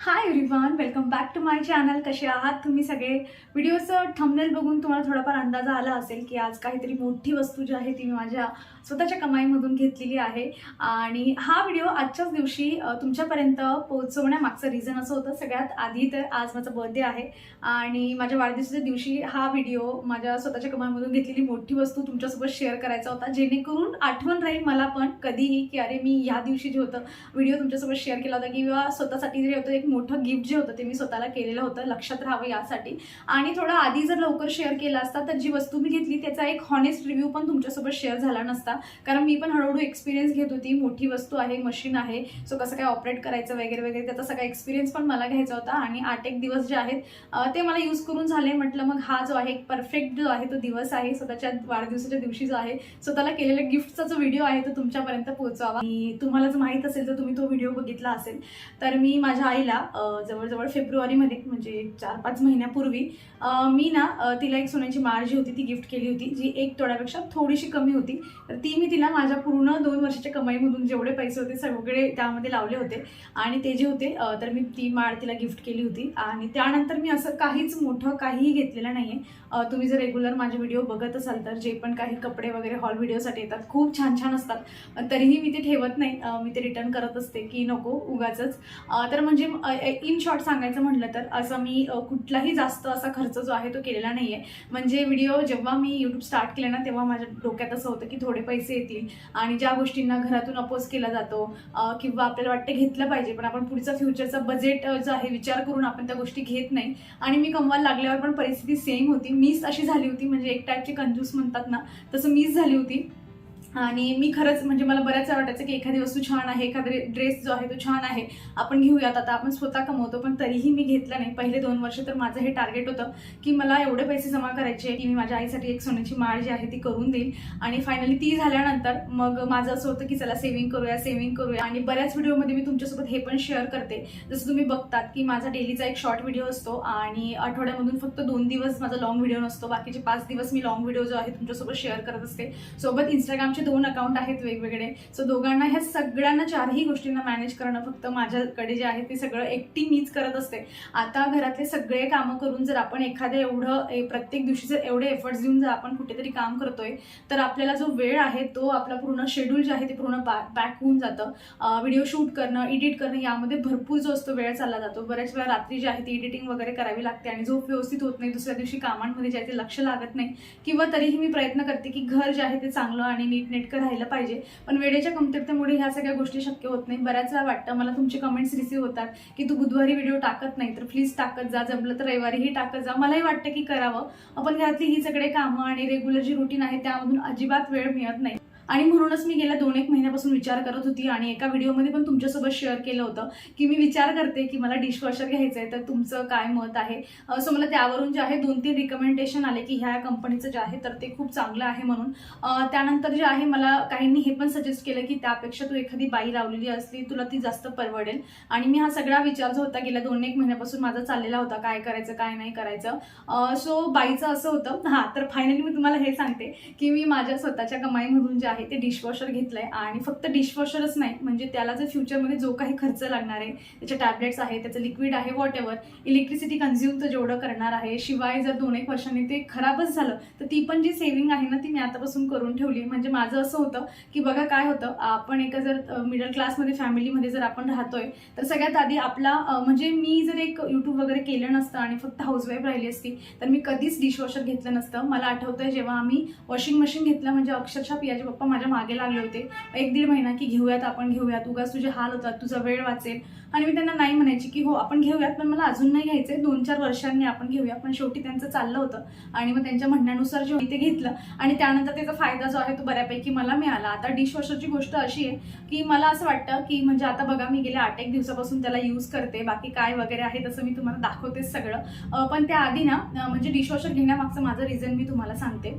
Hi everyone welcome back to my channel कसे आहात? तुम्ही सगळे? व्हिडिओचं थंबनेल बघून तुम्हाला थोडाफार अंदाज आला असेल की आज काहीतरी मोठी वस्तू जी आहे ती मी माझ्या स्वतःच्या कमाईमधून घेतलेली आहे. आणि हा व्हिडिओ आजच्याच दिवशी तुमच्यापर्यंत पोहोचवण्यामागचं रिझन असं होतं. सगळ्यात आधी तर आज माझा बर्थडे आहे. आणि माझ्या वाढदिवसाच्या दिवशी हा व्हिडिओ माझ्या स्वतःच्या कमाईमधून घेतलेली मोठी वस्तू तुमच्यासोबत शेअर करायचा होता. जेणेकरून आठवण राहील मला पण कधीही की अरे मी ह्या दिवशी जे होतं व्हिडिओ तुमच्यासोबत शेअर केला होता. किंवा स्वतःसाठी जे होतं एक मोठं गिफ्ट जे होतं ते मी स्वतःला केलेलं होतं लक्षात राहावं यासाठी. आणि थोडं आधी जर लवकर शेअर केला असता तर जी वस्तू मी घेतली त्याचा एक हॉनेस्ट रिव्ह्यू पण तुमच्यासोबत शेअर झाला नसता. कारण मी पण हळूहळू एक्सपिरियन्स घेत होती. मोठी वस्तू आहे मशीन आहे. सो कसं काय ऑपरेट करायचं वगैरे वगैरे त्याचा सगळा एक्सपिरियन्स पण मला घ्यायचा होता. आणि आठ एक दिवस जे आहेत ते मला यूज करून झाले. म्हटलं मग हा जो आहे परफेक्ट जो आहे तो दिवस आहे. स्वतःच्या वाढदिवसाच्या दिवशी जो आहे स्वतःला केलेल्या गिफ्टचा जो व्हिडिओ आहे तो तुमच्यापर्यंत पोहोचावा आणि तुम्हाला जर माहीत असेल तर तुम्ही तो व्हिडिओ बघितला असेल तर मी माझ्या आईला अं, जवळजवळ फेब्रुवारीमध्ये म्हणजे चार पाच महिन्यापूर्वी मी ना तिला एक सोन्याची माळ जी होती ती गिफ्ट केली होती जी एक तोड्यापेक्षा थोडीशी कमी होती. तर ती मी तिला माझ्या पूर्ण दोन वर्षाच्या कमाईमधून जेवढे पैसे होते सगळे त्यामध्ये लावले होते. आणि ते जे होते तर मी ती माळ तिला गिफ्ट केली होती. आणि त्यानंतर मी असं काहीच मोठं काहीही घेतलेलं नाही आहे तुम्ही जर रेग्युलर माझे व्हिडिओ बघत असाल तर जे पण काही कपडे वगैरे हॉल व्हिडिओसाठी येतात खूप छान छान असतात. तरीही मी ते ठेवत नाही. मी ते रिटर्न करत असते की नको उगाच तर म्हणजे इन शॉर्ट सांगायचं म्हटलं तर असं मी कुठलाही जास्त असा खर्च जो आहे तो केलेला नाही आहे म्हणजे व्हिडिओ जेव्हा मी यूट्यूब स्टार्ट केला ना तेव्हा माझ्या डोक्यात असं होतं की थोडे पैसे येतील. आणि ज्या गोष्टींना घरातून अपोज केला जातो किंवा आपल्याला वाटतं घेतलं पाहिजे पण आपण पुढचा फ्युचरचा बजेट जो आहे विचार करून आपण त्या गोष्टी घेत नाही. आणि मी कमवायला लागल्यावर पण परिस्थिती सेम होती. मीच अशी झाली होती म्हणजे एक टाईपची कंजूस म्हणतात ना तसं मीच झाली होती. आणि मी खरंच म्हणजे मला बऱ्याच वाटायचं की एखादी वस्तू छान आहे एखादा ड्रेस जो आहे तो छान आहे आपण घेऊयात. आता आपण स्वतः कमवतो पण तरीही मी घेतलं नाही. पहिले दोन वर्ष तर माझं हे टार्गेट होतं की मला एवढे पैसे जमा करायचे की मी माझ्या आईसाठी एक सोन्याची माळ जी आहे ती करून देईल. आणि फायनली ती झाल्यानंतर मग माझं असं होतं की चला सेव्हिंग करूया सेव्हिंग करूया. आणि बऱ्याच व्हिडिओमध्ये मी तुमच्यासोबत हे पण शेअर करते. जसं तुम्ही बघतात की माझा डेलीचा एक शॉर्ट व्हिडिओ असतो आणि आठवड्यामधून फक्त दोन दिवस माझा लॉंग व्हिडिओ नसतो. बाकीचे पाच दिवस मी लॉंग व्हिडिओ जो आहे तुमच्यासोबत शेअर करत असते. सोबत इंस्टाग्रामचे दोन अकाउंट आहेत वेगवेगळे. सो दोघांना ह्या सगळ्यांना चारही गोष्टींना मॅनेज करणं फक्त माझ्याकडे जे आहे ते सगळं एकटी मीच करत असते. आता घरातले सगळे कामं करून जर आपण एखाद्या एवढं ए- प्रत्येक दिवशी जर एवढे एफर्ट्स देऊन जर आपण कुठेतरी काम करतोय तर आपल्याला जो वेळ आहे तो आपला पूर्ण शेड्यूल जे आहे ते पूर्ण बॅक होऊन जातं. व्हिडिओ शूट करणं एडिट करणं यामध्ये भरपूर जो असतो वेळ चालला जातो. बऱ्याच वेळा रात्री जी आहे ती एडिटिंग वगैरे करावी लागते आणि झोप व्यवस्थित होत नाही दुसऱ्या दिवशी कामांमध्ये जे आहे ते लक्ष लागत नाही. किंवा तरीही मी प्रयत्न करते की घर जे आहे ते चांगलं आणि नीटनेटकं राहिलं पाहिजे. पण वेळेच्या कमतरतेमुळे ह्या सगळ्या गोष्टी शक्य होत नाही बऱ्याच वेळा वाटतं मला तुमचे कमेंट्स रिसीव्ह होतात की तू बुधवारी व्हिडिओ टाकत नाही तर प्लीज टाकत जा. जमलं तर रविवारीही टाकत जा. मलाही वाटतं की करावं. आपण घरातली ही सगळे कामं आणि रेग्युलर जी रुटीन आहे त्यामधून अजिबात वेळ मिळत नाही. आणि म्हणूनच मी गेल्या दोन एक महिन्यापासून विचार करत होती आणि एका व्हिडिओमध्ये पण तुमच्यासोबत शेअर केलं होतं की मी विचार करते की मला डिशवॉशर घ्यायचं आहे तर तुमचं काय मत आहे? सो मला त्यावरून जे आहे दोन तीन रिकमेंडेशन आले की ह्या कंपनीचं जे आहे तर ते खूप चांगलं आहे म्हणून. त्यानंतर जे आहे मला काहींनी हे पण सजेस्ट केलं की त्यापेक्षा तू एखादी बाई लावलेली असली तुला ती जास्त परवडेल. आणि मी हा सगळा विचार जो होता गेल्या दोन एक महिन्यापासून माझा चाललेला होता काय करायचं काय नाही करायचं. सो बाईचं असं होतं हां तर फायनली मी तुम्हाला हे सांगते की मी माझ्या स्वतःच्या कमाईमधून जे आहे ते डिशवॉशर घेतलंय. आणि फक्त डिशवॉशरच नाही म्हणजे त्याला जर फ्युचरमध्ये जो काही खर्च लागणार आहे त्याचे टॅबलेट्स आहे त्याचं लिक्विड आहे वॉट एव्हर इलेक्ट्रिसिटी कन्झ्युम तर जेवढं करणार आहे. शिवाय जर दोन एक वर्षांनी ते खराबच झालं तर ती पण जी सेव्हिंग आहे ना ती मी आतापासून करून ठेवली. म्हणजे माझं असं होतं की बघा काय होतं आपण एका जर मिडल क्लासमध्ये फॅमिलीमध्ये जर आपण राहतोय तर सगळ्यात आधी आपला म्हणजे मी जर एक युट्यूब वगैरे केलं नसतं आणि फक्त हाऊसवाईफ राहिली असती तर मी कधीच डिशवॉशर घेतलं नसतं. मला आठवतंय जेव्हा आम्ही वॉशिंग मशीन घेतलं म्हणजे अक्षरशः पियाचे पप्पा माझ्या मागे लागले होते. एक दीड महिना की घेऊयात आपण घेऊयात. उगाच तुझे हाल होतात. तुझा वेळ वाचेल. आणि मी त्यांना नाही म्हणायची की हो आपण घेऊयात पण मला अजून नाही घ्यायचंय. दोन चार वर्षांनी आपण घेऊया पण शेवटी त्यांचं चाललं होतं. आणि मग त्यांच्या म्हणण्यानुसार जे ते घेतलं आणि त्यानंतर त्याचा फायदा जो आहे तो बऱ्यापैकी मला मिळाला. आता डिशवॉशरची गोष्ट अशी आहे की मला असं वाटतं की म्हणजे आता बघा मी गेल्या आठ एक दिवसापासून त्याला यूज करते बाकी काय वगैरे आहे तसं मी तुम्हाला दाखवतेच सगळं. पण पण त्याआधी ना म्हणजे डिशवॉशर घेण्यामागचं माझं रिझन मी तुम्हाला सांगते.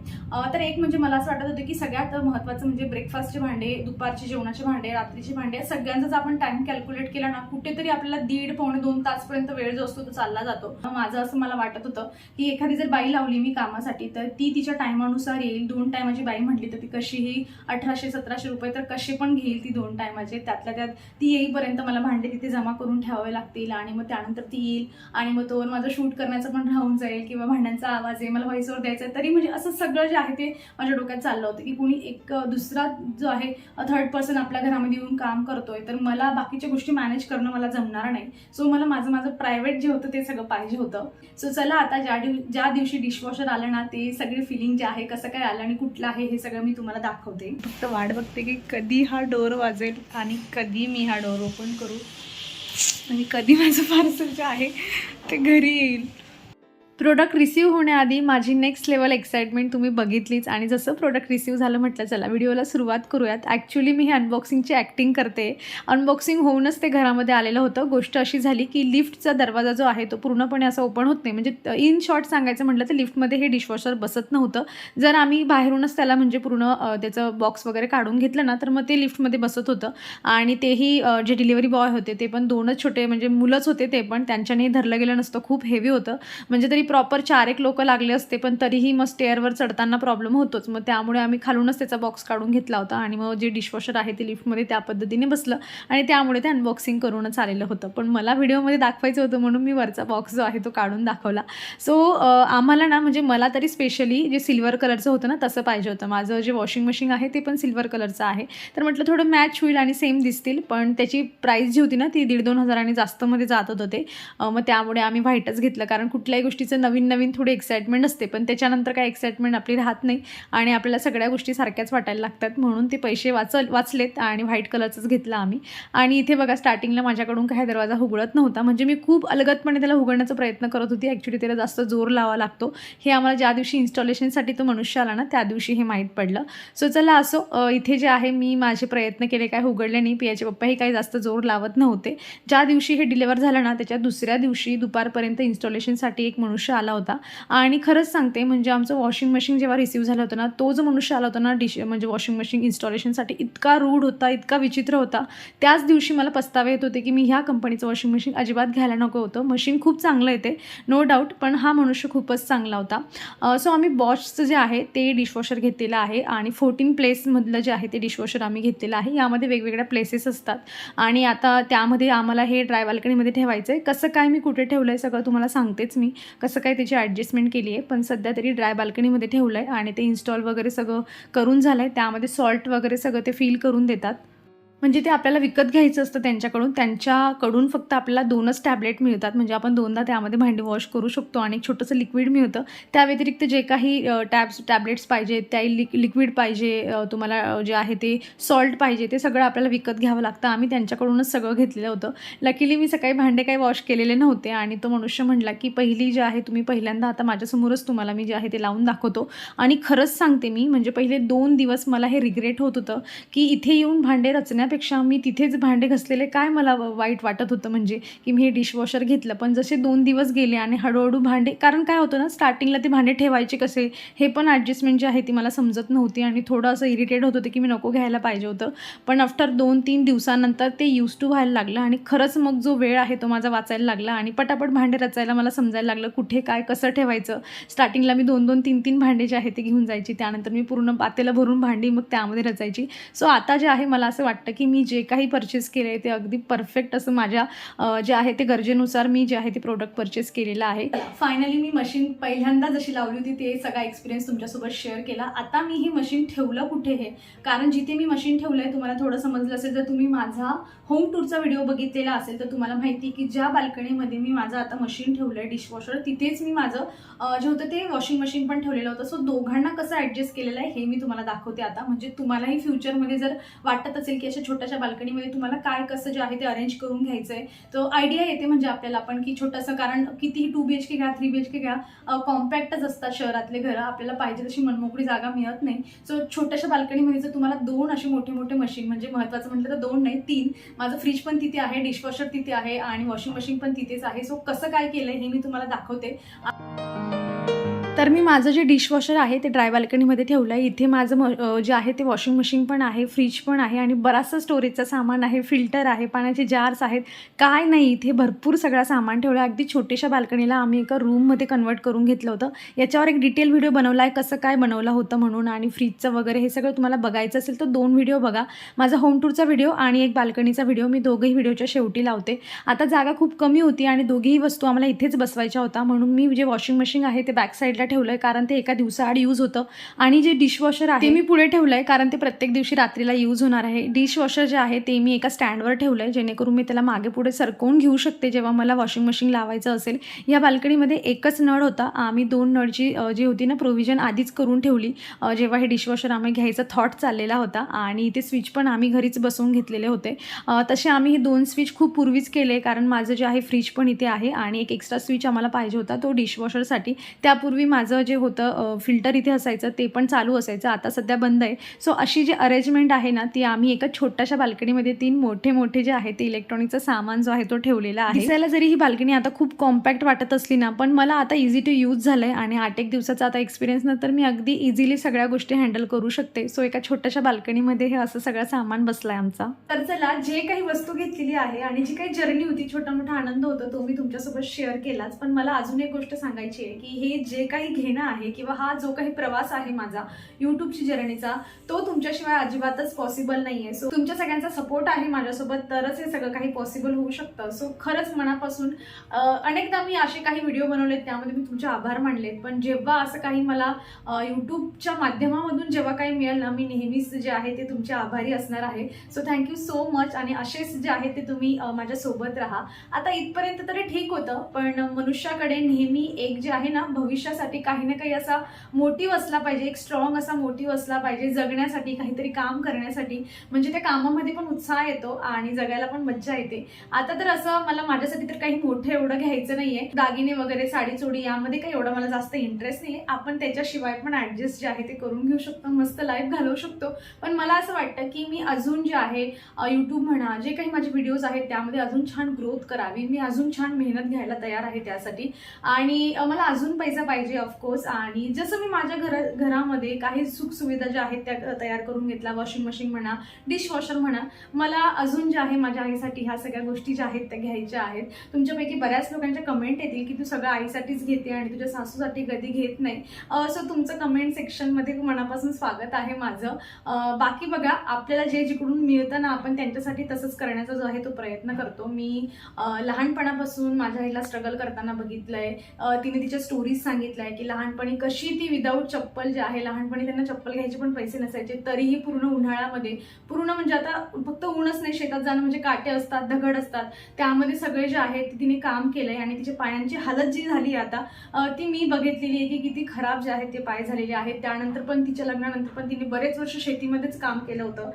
तर एक म्हणजे मला असं वाटत होतं की सगळ्यात महत्त्वाचं म्हणजे ब्रेकफास्टचे भांडे दुपारचे जेवणाचे भांडे रात्रीचे भांडे सगळ्यांचाच जर आपण टाइम कॅल्क्युलेट केला ना कुठेतरी आपल्याला दीड पावणे दोन तासपर्यंत वेळ जो असतो तो चालला जातो. माझं असं मला वाटत होतं की एखादी जर बाई लावली मी कामासाठी तर ती तिच्या टायमानुसार येईल. दोन टायमाची बाई म्हटली तर ती कशीही अठराशे सतराशे रुपये तर कसे पण घेईल ती दोन टायमाचे. त्यातल्या त्यात ती येईपर्यंत मला भांडे तिथे जमा करून ठेवावे लागतील आणि मग त्यानंतर ती येईल आणि मग तोवर माझं शूट करण्याचं पण राहून जाईल किंवा भांड्यांचा आवाज आहे मला व्हॉइसवर द्यायचा आहे. तरी म्हणजे असं सगळं जे आहे ते माझ्या डोक्यात चाललं होतं की कुणी एक दुसरा जो आहे थर्ड पर्सन आपल्या घरामध्ये येऊन काम करतोय तर मला बाकीच्या गोष्टी मॅनेज करणं मला जमणार नाही. सो मला माझं माझं प्रायव्हेट जे होतं ते सगळं पाहिजे होतं. सो चला आता ज्या दिव ज्या दिवशी डिशवॉशर आलं ना ते सगळे फिलिंग जे आहे कसं काय आलं आणि कुठलं आहे हे सगळं मी तुम्हाला दाखवते. फक्त वाट बघते की कधी हा डोर वाजेल आणि कधी मी हा डोर ओपन करू. आणि कधी माझं पार्सल जे आहे ते घरी येईल. प्रोडक्ट रिसीव्ह होण्याआधी माझी नेक्स्ट लेवल एक्साइटमेंट तुम्ही बघितलीच. आणि जसं प्रोडक्ट रिसीव्ह झालं म्हटलं चला व्हिडिओला सुरुवात करूयात. ॲक्च्युली मी हे अनबॉक्सिंगची ॲक्टिंग करते. अनबॉक्सिंग होऊनच ते घरामध्ये आलेलं होतं. गोष्ट अशी झाली की लिफ्टचा दरवाजा जो आहे तो पूर्णपणे असा ओपन होत नाही. म्हणजे इन शॉर्ट सांगायचं म्हटलं तर लिफ्टमध्ये हे डिशवॉशर बसत नव्हतं. जर आम्ही बाहेरूनच त्याला म्हणजे पूर्ण त्याचं बॉक्स वगैरे काढून घेतलं ना तर मग ते लिफ्टमध्ये बसत होतं. आणि तेही जे डिलिव्हरी बॉय होते ते पण दोनच छोटे म्हणजे मुलंच होते ते पण. त्यांच्याने धरलं गेलं नसतं. खूप हेवी होतं. म्हणजे तरी प्रॉपर चार एक लोक लागले असते पण तरीही मग स्टेअरवर चढताना प्रॉब्लेम होतोच. मग त्यामुळे आम्ही खालूनच त्याचा बॉक्स काढून घेतला होता आणि मग जे डिशवॉशर आहे ते लिफ्टमध्ये त्या पद्धतीने बसलं आणि त्यामुळे ते अनबॉक्सिंग करूनच आलेलं होतं. पण मला व्हिडिओमध्ये दाखवायचं होतं म्हणून मी वरचा बॉक्स जो आहे तो काढून दाखवला. सो आम्हाला ना म्हणजे मला तरी स्पेशली जे सिल्वर कलरचं होतं ना तसं पाहिजे होतं. माझं जे वॉशिंग मशीन आहे ते पण सिल्वर कलरचं आहे. तर म्हटलं थोडं मॅच होईल आणि सेम दिसतील पण त्याची प्राईस जी होती ना ती दीड दोन हजारांनी जास्तमध्ये जात होतं. ते मग त्यामुळे आम्ही व्हाईटच घेतलं. कारण कुठल्याही गोष्टीचं नवीन नवीन थोडी एक्साइटमेंट असते पण त्याच्यानंतर काय एक्साइटमेंट आपली राहत नाही आणि आपल्याला सगळ्या गोष्टी सारख्याच वाटायला लागतात. म्हणून ते पैसे वाचल वाचलेत आणि व्हाईट कलरचंच घेतलं आम्ही. आणि इथे बघा स्टार्टिंगला माझ्याकडून काही दरवाजा उघडत नव्हता. म्हणजे मी खूप अलगतपणे त्याला उघडण्याचा प्रयत्न करत होती. ॲक्च्युली त्याला जास्त जोर लावा लागतो. हे आम्हाला ज्या दिवशी इन्स्टॉलेशनसाठी तो मनुष्य आला ना त्या दिवशी हे माहीत पडलं. सो चला असो इथे जे आहे मी माझे प्रयत्न केले काय उघडले नाही. पियाचे पप्पाही काही जास्त जोर लावत नव्हते. ज्या दिवशी हे डिलिव्हर झालं ना त्याच्या दुसऱ्या दिवशी दुपारपर्यंत इन्स्टॉलेशनसाठी एक मनुष्य मनुष्य आला होता. आणि खरंच सांगते म्हणजे आमचं वॉशिंग मशीन जेव्हा रिसीव्ह झालं होतं ना तो जो मनुष्य आला होता ना डिश म्हणजे वॉशिंग मशीन इन्स्टॉलेशनसाठी इतका रूढ होता इतका विचित्र होता. त्याच दिवशी मला पस्तावे येत होते की मी ह्या कंपनीचं वॉशिंग मशीन अजिबात घ्यायला नको होतं. मशीन खूप चांगलं येते नो डाऊट पण हा मनुष्य खूपच चांगला होता. सो आम्ही बॉशचं जे आहे ते डिशवॉशर घेतलेलं आहे आणि फोर्टीन प्लेसमधलं जे आहे ते डिशवॉशर आम्ही घेतलेलं आहे. यामध्ये वेगवेगळ्या प्लेसेस असतात. आणि आता त्यामध्ये आम्हाला हे ड्राय बाल्कनीमध्ये ठेवायचं आहे कसं काय मी कुठे ठेवलं आहे सगळं तुम्हाला सांगतेच मी. कसं कसं काय त्याची ॲडजस्टमेंट केली आहे पण सध्या तरी ड्राय बाल्कनीमध्ये ठेवलं आहे आणि ते इन्स्टॉल वगैरे सगळं करून झालं आहे त्यामध्ये सॉल्ट वगैरे सगळं ते फील करून देतात. म्हणजे ते आपल्याला विकत घ्यायचं असतं त्यांच्याकडून. त्यांच्याकडून फक्त आपल्याला दोनच टॅबलेट मिळतात. म्हणजे आपण दोनदा त्यामध्ये भांडी वॉश करू शकतो आणि एक छोटंसं लिक्विड मिळतं. त्या व्यतिरिक्त जे काही टॅब्स टॅबलेट्स पाहिजे त्या लिक लिक्विड पाहिजे तुम्हाला जे आहे ते सॉल्ट पाहिजे ते सगळं आपल्याला विकत घ्यावं लागतं. आम्ही त्यांच्याकडूनच सगळं घेतलेलं होतं. लकीली मी सकाळी भांडे काही वॉश केलेले नव्हते आणि तो मनुष्य म्हटला की पहिली जे आहे तुम्ही पहिल्यांदा आता माझ्यासमोरच तुम्हाला मी जे आहे ते लावून दाखवतो. आणि खरंच सांगते मी म्हणजे पहिले दोन दिवस मला हे रिग्रेट होत होतं की इथे येऊन भांडे रचण्यात रचण्यापेक्षा मी तिथेच भांडे घसलेले काय मला व- वाईट वाटत होतं? म्हणजे की मी हे डिशवॉशर घेतलं पण जसे दोन दिवस गेले आणि हळूहळू भांडे कारण काय होतं ना स्टार्टिंगला ते भांडे ठेवायचे कसे? हे पण ॲडजस्टमेंट जी आहे ती मला समजत नव्हती आणि थोडं असं इरिटेट होत होतं की मी नको घ्यायला पाहिजे होतं. पण आफ्टर दोन तीन दिवसानंतर ते यूज टू व्हायला लागलं आणि खरंच मग जो वेळ आहे तो माझा वाचायला लागला आणि पटापट भांडे रचायला मला समजायला लागलं कुठे काय कसं ठेवायचं? स्टार्टिंगला मी दोन दोन तीन तीन भांडे जे आहे ते घेऊन जायची. त्यानंतर मी पूर्ण पातेला भरून भांडी मग त्यामध्ये रचायची. सो आता जे आहे मला असं वाटतं की की मी जे काही परचेस केलं आहे ते अगदी परफेक्ट असं माझ्या जे आहे ते गरजेनुसार मी जे आहे ते प्रोडक्ट परचेस केलेलं आहे. फायनली मी मशीन पहिल्यांदा जशी लावली होती ते सगळा एक्सपिरियन्स तुमच्यासोबत शेअर केला. आता मी हे मशीन ठेवलं कुठे हे? कारण जिथे मी मशीन ठेवलं आहे तुम्हाला थोडं समजलं असेल जर तुम्ही माझा होम टूरचा व्हिडिओ बघितलेला असेल तर तुम्हाला माहिती की ज्या बाल्कनीमध्ये मी माझं आता मशीन ठेवलं आहे डिशवॉशर तिथेच मी माझं जे होतं ते वॉशिंग मशीन पण ठेवलेलं होतं. सो दोघांना कसं ॲडजस्ट केलेलं आहे हे मी तुम्हाला दाखवते आता. म्हणजे तुम्हालाही फ्युचरमध्ये जर वाटत असेल की अशा छोट्याशा बाल्कनीमध्ये तुम्हाला काय कसं जे आहे ते अरेंज करून घ्यायचं आहे तो आयडिया येते म्हणजे आपल्याला पण की छोटंसं कारण कितीही टू बी एच के घ्या थ्री बी एच के घ्या कॉम्पॅक्टच असतात शहरातले घरं. आपल्याला पाहिजे तशी मनमोकळी जागा मिळत नाही. सो छोट्याशा बाल्कनीमध्ये जर तुम्हाला दोन असे मोठे मोठे मशीन म्हणजे महत्त्वाचं म्हटलं तर दोन नाही तीन. माझं फ्रीज पण तिथे आहे डिशवॉशर तिथे आहे आणि वॉशिंग मशीन पण तिथेच आहे. सो कसं काय केलंय हे मी तुम्हाला दाखवते. तर मी माझं जे डिशवॉशर आहे ते ड्राय बाल्कनीमध्ये ठेवलं आहे. इथे माझं म जे आहे ते वॉशिंग मशीन पण आहे फ्रीज पण आहे आणि बराचसा स्टोरेजचं सामान आहे फिल्टर आहे पाण्याचे जार्स आहेत. काय नाही इथे भरपूर सगळा सामान ठेवलं. आहे अगदी छोट्याशा बाल्कनीला आम्ही एका रूममध्ये कन्वर्ट करून घेतलं होतं. याच्यावर एक डिटेल व्हिडिओ बनवला आहे कसं काय बनवलं होतं म्हणून आणि फ्रीजचं वगैरे हे सगळं तुम्हाला बघायचं असेल तर दोन व्हिडिओ बघा. माझा होम टूरचा व्हिडिओ आणि एक बाल्कनीचा व्हिडिओ मी दोघंही व्हिडिओच्या शेवटी लावते. आता जागा खूप कमी होती आणि दोघीही वस्तू आम्हाला इथेच बसवायच्या होता म्हणून मी जे वॉशिंग मशीन आहे ते बॅक साईडला ठेवलं आहे कारण ते एका दिवसाआड यूज होतं. आणि जे डिशवॉशर आहे ते मी पुढे ठेवलं आहे कारण ते प्रत्येक दिवशी रात्रीला यूज होणार आहे. डिशवॉशर जे आहे ते मी एका स्टँडवर ठेवलं आहे जेणेकरून मी त्याला मागे पुढे सरकवून घेऊ शकते जेव्हा मला वॉशिंग मशीन लावायचं असेल. या बाल्कनीमध्ये एकच नळ होता. आम्ही दोन नळची जी होती ना प्रोव्हिजन आधीच करून ठेवली. जेव्हा हे डिशवॉशर आम्ही घ्यायचा थॉट चाललेला होता आणि ते स्विच पण आम्ही घरीच बसवून घेतलेले होते. तसे आम्ही हे दोन स्विच खूप पूर्वीच केले कारण माझं जे आहे फ्रीज पण इथे आहे आणि एक एक्स्ट्रा स्विच आम्हाला पाहिजे होता तो डिशवॉशरसाठी त्यापूर्वी माझं जे होतं फिल्टर इथे असायचं ते पण चालू असायचं आता सध्या बंद आहे. सो अशी जी अरेंजमेंट आहे ना ती आम्ही एका छोट्याशा बाल्कनीमध्ये तीन मोठे मोठे जे आहे ते इलेक्ट्रॉनिकचा सामान जो आहे तो ठेवलेला आहे. दिसायला जरी ही बाल्कनी आता खूप कॉम्पॅक्ट वाटत असली ना पण मला आता इझी टू यूज झालं आहे आणि आठ एक दिवसाचा आता एक्सपिरियन्स नंतर मी अगदी इझिली सगळ्या गोष्टी हँडल करू शकते. सो एका छोट्याशा बाल्कनीमध्ये हे असं सगळं सामान बसलं आहे आमचा. तर चला जे काही वस्तू घेतलेली आहे आणि जी काही जर्नी होती छोटा मोठा आनंद होता तो मी तुमच्यासोबत शेअर केलाच. पण मला अजून एक गोष्ट सांगायची आहे की हे जे काही घेणं आहे किंवा हा जो काही प्रवास आहे माझा यूट्यूबची जर्नीचा तो तुमच्याशिवाय अजिबातच पॉसिबल नाही आहे सो तुमच्या सगळ्यांचा सपोर्ट आहे माझ्यासोबत तरच हे सगळं काही पॉसिबल होऊ शकतं. सो खरंच मनापासून अनेकदा मी असे काही व्हिडिओ बनवलेत त्यामध्ये मी तुमचे आभार मानलेत. पण जेव्हा असं काही मला यूट्यूबच्या माध्यमामधून जेव्हा काही मिळेल ना मी नेहमीच जे आहे ते तुमचे आभारी असणार आहे. सो थँक्यू सो मच आणि असेच जे आहे ते तुम्ही माझ्यासोबत राहा. आता इथपर्यंत तरी ठीक होतं पण मनुष्याकडे नेहमी एक जे आहे ना भविष्यासाठी काही ना काही असा मोटिव्ह असला पाहिजे एक स्ट्रॉंग असा मोटिव्ह असला पाहिजे जगण्यासाठी काहीतरी काम करण्यासाठी. म्हणजे त्या कामामध्ये पण उत्साह येतो आणि जगायला पण मज्जा येते. आता तर असं मला माझ्यासाठी तर काही मोठं एवढं घ्यायचं नाहीये. दागिने वगैरे साडी चोडी यामध्ये काही एवढं मला जास्त इंटरेस्ट नाहीये. आपण त्याच्याशिवाय पण ऍडजस्ट जे आहे ते करून घेऊ शकतो मस्त लाईफ घालवू शकतो. पण मला असं वाटतं की मी अजून जे आहे यूट्यूब म्हणा जे काही माझे व्हिडिओज आहेत त्यामध्ये अजून छान ग्रोथ करावी. मी अजून छान मेहनत घ्यायला तयार आहे त्यासाठी. आणि मला अजून पैसा पाहिजे ऑफकोर्स आणि जसं मी माझ्या घरा घरामध्ये काही सुखसुविधा ज्या आहेत त्या तयार करून घेतल्या वॉशिंग मशीन म्हणा डिशवॉशर म्हणा मला अजून जे आहे माझ्या आईसाठी ह्या सगळ्या गोष्टी ज्या आहेत त्या घ्यायच्या आहेत. तुमच्यापैकी बऱ्याच लोकांच्या कमेंट येतील की तू सगळं आईसाठीच घेते आणि तुझ्या सासूसाठी कधी घेत नाही. सो तुमचं कमेंट सेक्शनमध्ये मनापासून स्वागत आहे माझं. बाकी बघा आपल्याला जे जिकडून मिळतं ना आपण त्यांच्यासाठी तसंच करण्याचा जो आहे तो प्रयत्न करतो. मी लहानपणापासून माझ्या आईला स्ट्रगल करताना बघितलंय. तिने तिच्या स्टोरीज सांगितल्या की की लहानपणी कशी ती विदाऊट चप्पल जे आहे लहानपणी त्यांना चप्पल घ्यायचे पण पैसे नसायचे तरीही पूर्ण उन्हाळ्यामध्ये पूर्ण म्हणजे आता फक्त ऊनच नाही शेतात जाणं म्हणजे काटे असतात दगड असतात. त्यामध्ये सगळे जे आहे ते तिने काम केलंय आणि तिच्या पायांची हालत जी झाली आता ती मी बघितलेली आहे की किती खराब जे आहेत ते पाय झालेले आहेत. त्यानंतर पण तिच्या लग्नानंतर पण तिने बरेच वर्ष शेतीमध्येच काम केलं होतं.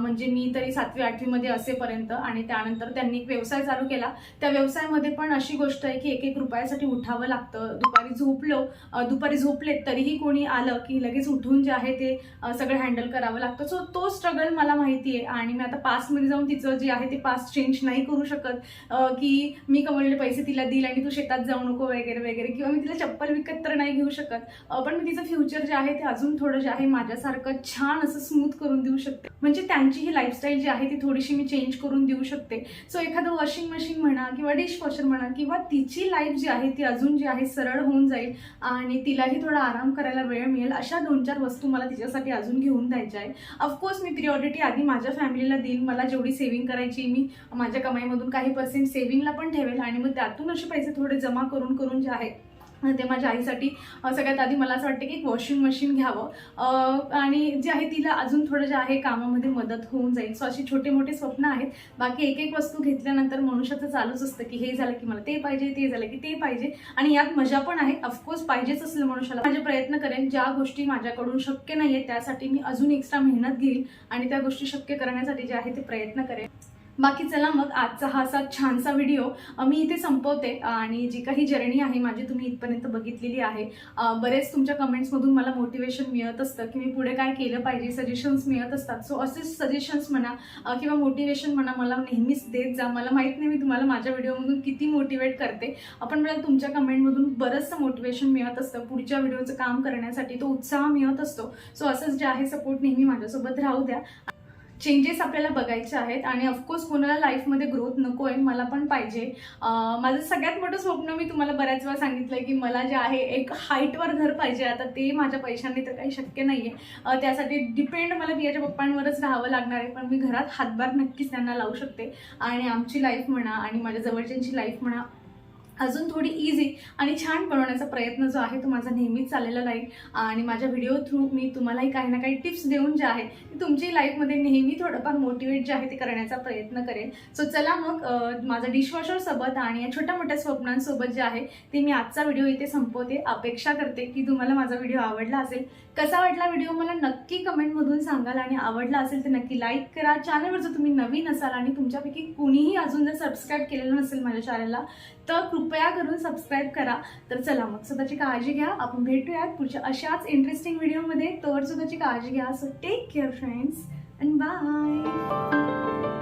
म्हणजे मी तरी सातवी आठवीमध्ये असेपर्यंत आणि त्यानंतर त्यांनी एक व्यवसाय चालू केला. त्या व्यवसायामध्ये पण अशी गोष्ट आहे की एक एक रुपयासाठी उठावं लागतं. दुपारी झोपलो दुपारी झोपले तरीही कोणी आलं की लगेच उठून जे आहे ते सगळं हँडल करावं लागतं. सो तो स्ट्रगल मला माहिती आहे आणि मी आता पास्टमध्ये जाऊन तिचं जे आहे ते पास चेंज नाही करू शकत. की मी कमवलेले पैसे तिला दिले आणि तू शेतात जाऊ नको वगैरे वगैरे किंवा मी तिला चप्पल विकत तर नाही घेऊ शकत. पण मी तिचं फ्युचर जे आहे ते अजून थोडं जे आहे माझ्यासारखं छान असं स्मूथ करून देऊ शकते. म्हणजे त्यांची ही लाईफस्टाईल जी आहे ती थोडीशी मी चेंज करून देऊ शकते. सो एखादं वॉशिंग मशीन म्हणा किंवा डिशवॉशर म्हणा किंवा तिची लाईफ जी आहे ती अजून जी आहे सरळ होऊन जाईल. आणि तिलाही थोडा आराम करायला वेळ मिळेल. अशा दोन चार वस्तू मला तिच्यासाठी अजून घेऊन द्यायच्या आहे ऑफकोर्स मी प्रिऑरिटी आधी माझ्या फॅमिलीला देईल मला जेवढी सेव्हिंग करायची मी माझ्या कमाईमधून काही पर्सेंट सेव्हिंगला पण ठेवेल. आणि मग त्यातून असे पैसे थोडे जमा करून करून जे आहे ते माझ्या आईसाठी सगळ्यात आधी मला असं वाटतं की एक वॉशिंग मशीन घ्यावं. आणि जे आहे तिला अजून थोडं जे आहे कामामध्ये मदत होऊन जाईल. सो अशी छोटे मोठे स्वप्न आहेत. बाकी एक एक वस्तू घेतल्यानंतर मनुष्याचं चालूच असतं की हे झालं की मला ते पाहिजे ते झालं की ते पाहिजे. आणि यात मजा पण आहे. ऑफकोर्स पाहिजेच असलं मनुष्याला. माझे प्रयत्न करेन ज्या गोष्टी माझ्याकडून शक्य नाही आहेत त्यासाठी मी अजून एक्स्ट्रा मेहनत घेईल आणि त्या गोष्टी शक्य करण्यासाठी जे आहे ते प्रयत्न करेन. बाकी चला मग आजचा हा असा छानसा व्हिडिओ मी इथे संपवते. आणि जी काही जर्नी आहे माझी तुम्ही इथपर्यंत बघितलेली आहे. बरेच तुमच्या कमेंट्समधून मला मोटिवेशन मिळत असतं की मी पुढे काय केलं पाहिजे सजेशन्स मिळत असतात. सो असेच सजेशन्स म्हणा किंवा मोटिवेशन म्हणा मला नेहमीच देत जा. मला माहीत नाही मी तुम्हाला माझ्या व्हिडिओमधून किती मोटिवेट करते. आपण मला तुमच्या कमेंटमधून बरंचसं मोटिवेशन मिळत असतं. पुढच्या व्हिडिओचं काम करण्यासाठी तो उत्साह मिळत असतो. सो असंच जे आहे सपोर्ट नेहमी माझ्यासोबत राहू द्या. चेंजेस आपल्याला बघायचे आहेत. आणि ऑफकोर्स कोणाला लाईफमध्ये ग्रोथ नको आहे मला पण पाहिजे. माझं सगळ्यात मोठं स्वप्न मी तुम्हाला बऱ्याच वेळा सांगितलंय की मला जे आहे एक हाईटवर घर पाहिजे. आता ते माझ्या पैशांनी तर काही शक्य नाही आहे त्यासाठी डिपेंड मला बियाच्या पप्पांवरच राहावं लागणार आहे. पण मी घरात हातभार नक्कीच त्यांना लावू शकते. आणि आमची लाईफ म्हणा आणि माझ्या जवळच्यांची लाईफ म्हणा अजून थोडी इझी आणि छान बनवण्याचा प्रयत्न जो आहे तो माझा नेहमीच चाललेला राहील. आणि माझ्या व्हिडिओ थ्रू मी तुम्हालाही काही ना काही टिप्स देऊन जे आहे ते तुमची लाईफमध्ये नेहमी थोडंफार मोटिवेट जे आहे ते करण्याचा प्रयत्न करेन. सो चला मग माझा डिशवॉशर आणि या छोट्या मोठ्या स्वप्नांसोबत जे आहे ते मी आजचा व्हिडिओ इथे संपवते. अपेक्षा करते की तुम्हाला माझा व्हिडिओ आवडला असेल. कसा वाटला व्हिडिओ मला नक्की कमेंटमधून सांगाल आणि आवडला असेल तर नक्की लाईक करा. चॅनलवर जर तुम्ही नवीन असाल आणि तुमच्यापैकी कुणीही अजून जर सबस्क्राईब केलेलं नसेल माझ्या चॅनलला तर कृपया करून सबस्क्राईब करा. तर चला मग स्वतःची काळजी घ्या. आपण भेटूयात पुढच्या अशाच इंटरेस्टिंग व्हिडिओमध्ये तर स्वतःची काळजी घ्या. So take care friends and bye